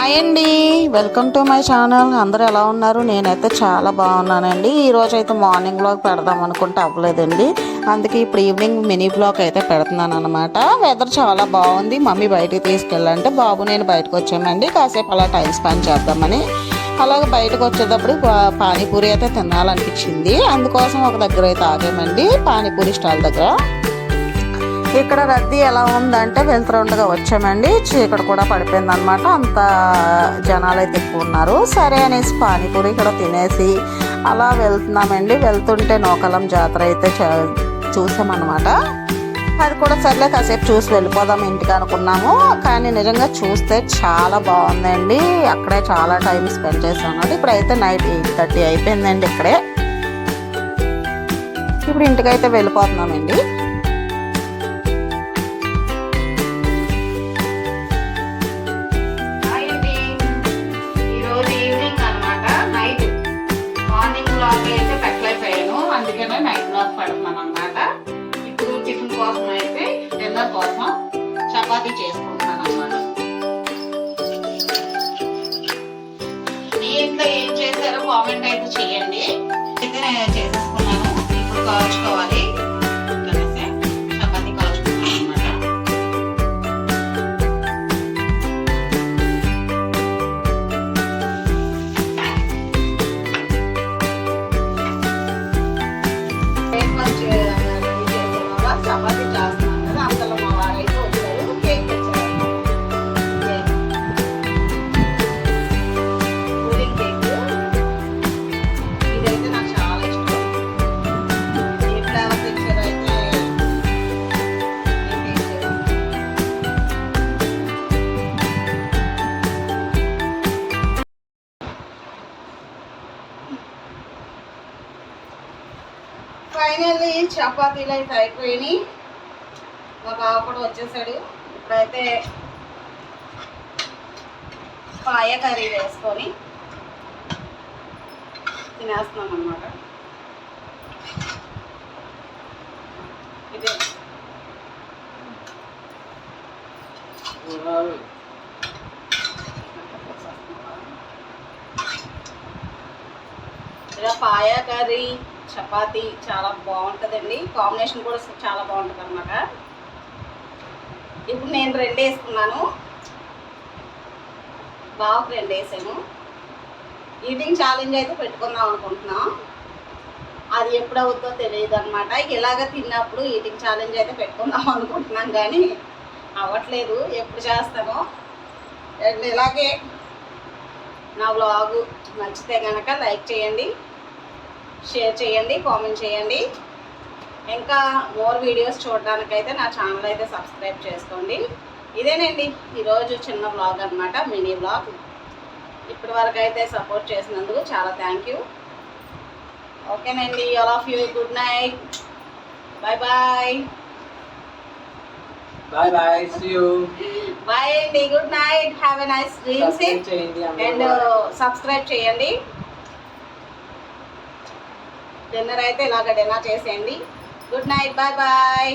Hi అండి. Welcome to my channel అందరూ ఎలా ఉన్నారు? నేనైతే చాలా బాగున్నానండి. ఈరోజు అయితే మార్నింగ్ బ్లాగ్ పెడదాం అనుకుంటే అవ్వలేదండి. అందుకే ఇప్పుడు ఈవినింగ్ మినీ బ్లాగ్ అయితే పెడుతున్నాను అనమాట వెదర్ చాలా బాగుంది. మమ్మీ బయటికి తీసుకెళ్ళాలంటే బాబు నేను బయటకు వచ్చామండి. కాసేపు అలా టైం స్పెండ్ చేద్దామని. అలాగే బయటకు వచ్చేటప్పుడు పానీపూరి అయితే తినాలనిపించింది. అందుకోసం ఒక దగ్గర అయితే ఆగామండి. పానీపూరి స్టాల్ దగ్గర. ఇక్కడ రద్దీ ఎలా ఉందంటే వెళ్తుండగా వచ్చామండి. చీకటి కూడా పడిపోయింది అనమాట అంత జనాలు అయితే ఎక్కువ ఉన్నారు. సరే అనేసి పానీపూరి ఇక్కడ తినేసి అలా వెళ్తున్నామండి. వెళ్తుంటే నోకలం జాతర అయితే చ- చూసామన్నమాట. అది కూడా సర్లే కాసేపు చూసి వెళ్ళిపోదాం ఇంటికి అనుకున్నాము. కానీ నిజంగా చూస్తే చాలా బాగుందండి. అక్కడే చాలా టైం స్పెండ్ చేసాము ఇప్పుడైతే నైట్ ఎయిట్ థర్టీ అయిపోయిందండి ఇక్కడే. ఇప్పుడు ఇంటికైతే వెళ్ళిపోతున్నామండి. కోసం అయితే డిన్నర్ కోసం చపాతీ చేసుకుంటున్నాను అన్నమాట మీ ఇంట్లో ఏం చేశారో కామెంట్ అయితే చేయండి. అయితే నేను చేసేసుకున్నాను. ఇప్పుడు కాల్చుకోవాలి. ఫైనల్లీ చపాతీలు అయితే అయిపోయినాయి. మా బావ కూడా వచ్చేసాడు. ఇప్పుడైతే పాయ కర్రీ వేసుకొని తినేస్తున్నాం అన్నమాట. ఇదే. ఇలా పాయ కర్రీ చపాతీ చాలా బాగుంటుందండి. కాంబినేషన్ కూడా చాలా బాగుంటుంది అనమాట ఇప్పుడు నేను రెండు వేసుకున్నాను. బావకు రెండు వేసాను. ఈటింగ్ ఛాలెంజ్ అయితే పెట్టుకుందాం అనుకుంటున్నాం. అది ఎప్పుడు తెలియదు అనమాట ఇలాగ తిన్నప్పుడు ఈటింగ్ ఛాలెంజ్ అయితే పెట్టుకుందాం అనుకుంటున్నాం కానీ అవ్వట్లేదు. ఎప్పుడు చేస్తానో అండ్ ఇలాగే నా వ్లాగ్ నచ్చితే కనుక లైక్ చేయండి. షేర్ చేయండి కామెంట్ చేయండి. ఇంకా మోర్ వీడియోస్ చూడడానికైతే నా ఛానల్ అయితే సబ్స్క్రైబ్ చేసుకోండి. ఇదేనండి ఈరోజు చిన్న బ్లాగ్ అనమాట మినీ బ్లాగ్ ఇప్పటి వరకు అయితే సపోర్ట్ చేసినందుకు చాలా థ్యాంక్ యూ ఓకేనండి all of you good night bye bye bye bye see you bye అండి good night have a nice dreams and subscribe చేయండి. డిన్నర్ అయితే ఇలాగ డిన్నర్ చేసేయండి. Good night bye bye.